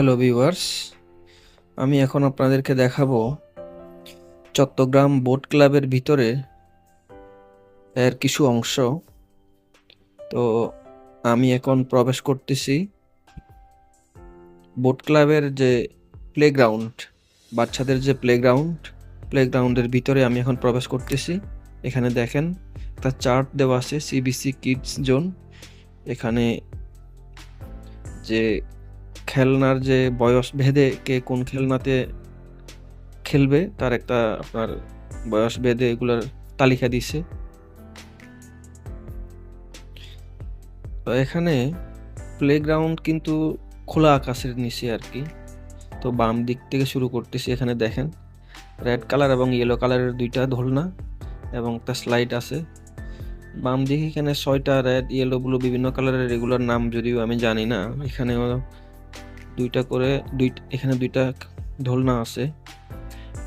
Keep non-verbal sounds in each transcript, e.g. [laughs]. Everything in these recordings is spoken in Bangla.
হ্যালো ভিউয়ার্স আমি এখন আপনাদেরকে দেখাবো চট্টগ্রাম বোট ক্লাবের ভিতরে এর কিছু অংশ। তো আমি এখন প্রবেশ করতেছি বোট ক্লাবের যে প্লেগ্রাউন্ড বাচ্চাদের যে প্লেগ্রাউন্ড প্লেগ্রাউন্ডের ভিতরে আমি এখন প্রবেশ করতেছি। এখানে দেখেন, একটা চার্ট দেওয়া আছে সিবিসি কিডস জোন এখানে যে খেলনার যে বয়স, ভেদে কে কোন খেলনাতে খেলবে, তার একটা আপনার বয়স ভেদে এগুলার তালিকা দিছে। তো এখানে প্লেগ্রাউন্ড কিন্তু খোলা আকাশের নিচে আর কি। তো বাম দিক থেকে শুরু করতেছি, এখানে দেখেন। রেড কালার এবং ইয়েলো কালারের দুইটা দোলনা এবং একটা স্লাইড আছে। বাম দিকে এখানে ছয়টা রেড ইয়েলো ব্লু বিভিন্ন কালারের রেগুলার নাম যদিও আমি জানি না, এখানেও দুইটা করে দুই, এখানে দুইটা দোলনা আছে।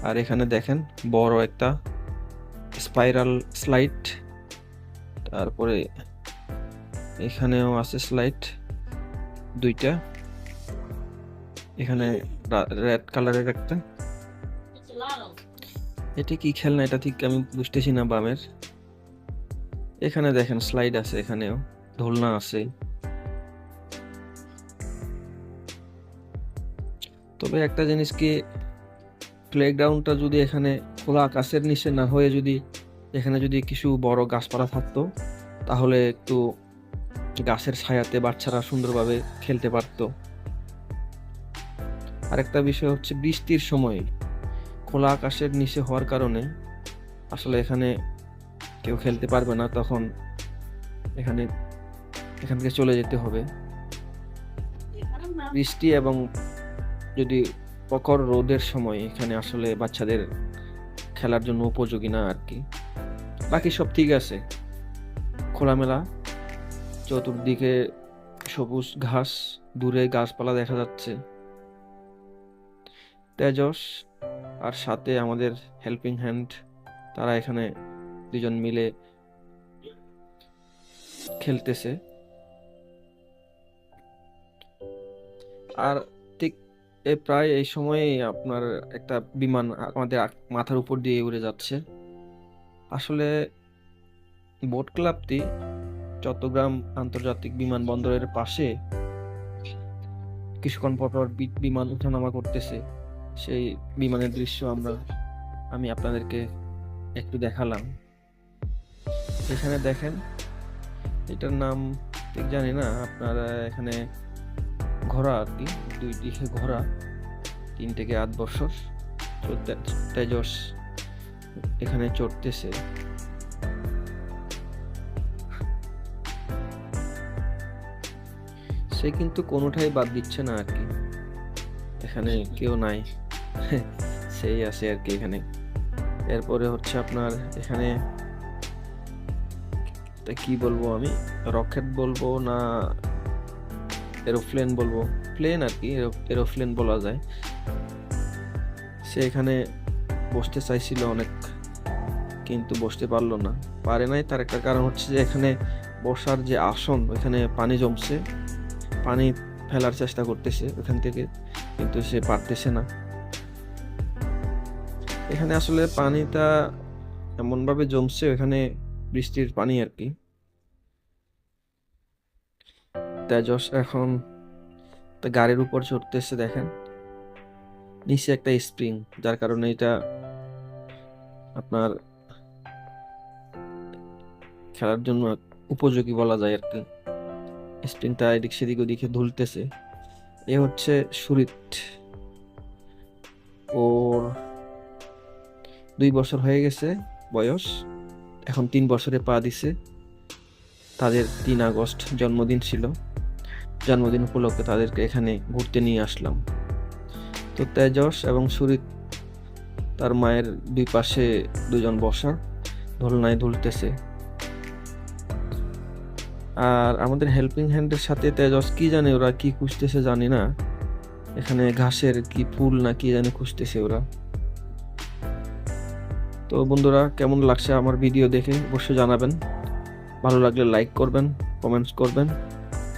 আর এখানে দেখেন বড় একটা স্পাইরাল স্লাইড তারপরে এখানেও আছে স্লাইড দুইটা। এখানে রেড কালারের একটা। এটা কি খেলনা? এটা ঠিক আমি বুঝতেছি না বামের। এখানে দেখেন স্লাইড আছে, এখানেও দোলনা আছে। তবে একটা জিনিস কি প্লেগ্রাউন্ডটা যদি এখানে খোলা আকাশের নিচে না হয়ে যদি এখানে যদি কিছু বড় গাছপালা থাকতো তাহলে একটু গাছের ছায়াতে বাচ্চারা সুন্দরভাবে খেলতে পারতো। আরেকটা বিষয় হচ্ছে বৃষ্টির সময় খোলা আকাশের নিচে হওয়ার কারণে আসলে এখানে কেউ খেলতে পারবে না তখন এখানে এখান থেকে চলে যেতে হবে। বৃষ্টি এবং যদি প্রখর রোদের সময় এখানে আসলে বাচ্চাদের খেলার জন্য উপযোগী না আর কি। বাকি সব ঠিক আছে। খোলামেলা, চতুর্দিকে সবুজ ঘাস, দূরে গাছপালা দেখা যাচ্ছে। তেজস আর সাথে আমাদের হেল্পিং হ্যান্ড তারা এখানে দুজন মিলে খেলতেছে। আর এ প্রায় এই সময়ে আপনার একটা বিমান আমাদের মাথার উপর দিয়ে উড়ে যাচ্ছে। আসলে বোট ক্লাবটি চট্টগ্রাম আন্তর্জাতিক বিমানবন্দরের পাশে কিছুক্ষণ পর পর বিমান উঠানামা করতেছে। সেই বিমানের দৃশ্য আমরা, আমি আপনাদেরকে একটু দেখালাম। এখানে দেখেন, এটার নাম ঠিক জানি না, আপনারা এখানে ঘোড়া আর কি, দুই দিকে ঘোড়া, তিন থেকে আট বছর। তেজস এখানে চড়তেছে। সে কিন্তু কোনোটাই বাদ দিচ্ছে না আর কি। এখানে কেউ নাই। [laughs] সেই আছে আর কি এখানে। এরপরে হচ্ছে আপনার এখানে তা কি বলব আমি? রকেট বলব না এরোপ্লেন বলব প্লেন আর কি এরোপ্লেন বলা যায়। সে এখানে বসতে চাইছিল অনেক, কিন্তু বসতে পারল না। পারে নাই, তার একটা কারণ হচ্ছে যে এখানে বসার যে আসন, ওইখানে পানি জমছে। পানি ফেলার চেষ্টা করতেছে ওখান থেকে, কিন্তু সে পারতেছে না। এখানে আসলে পানিটা এমনভাবে জমছে এখানে বৃষ্টির পানি আর কি তেজস এখন গাড়ির উপর চড়তেছে, দেখেন। নিচে একটা স্প্রিং যার কারণে এটা আপনার খেলার জন্য উপযোগী বলা যায় আর কি। স্প্রিংটা এদিক সেদিক ওদিকে ধুলতেছে। এ হচ্ছে সুরিত। ওর দুই বছর হয়ে গেছে বয়স। এখন তিন বছরে পা দিছে। তাদের তিন আগস্ট জন্মদিন ছিল। জন্মদিন উপলক্ষে তাদেরকে এখানে ঘুরতে নিয়ে আসলাম। তো তেজস এবং সুরিত, তার মায়ের দুই পাশে দুজন বসা, দোলনায় দুলতেছে। আর আমাদের হেল্পিং হ্যান্ডের সাথে তেজস কি জানে ওরা কি খুঁজতেছে জানি না। এখানে ঘাসের কি ফুল না কি জানে খুঁজতেছে ওরা। তো বন্ধুরা, কেমন লাগছে আমার ভিডিও দেখে? অবশ্যই জানাবেন। ভালো লাগলে লাইক করবেন কমেন্টস করবেন।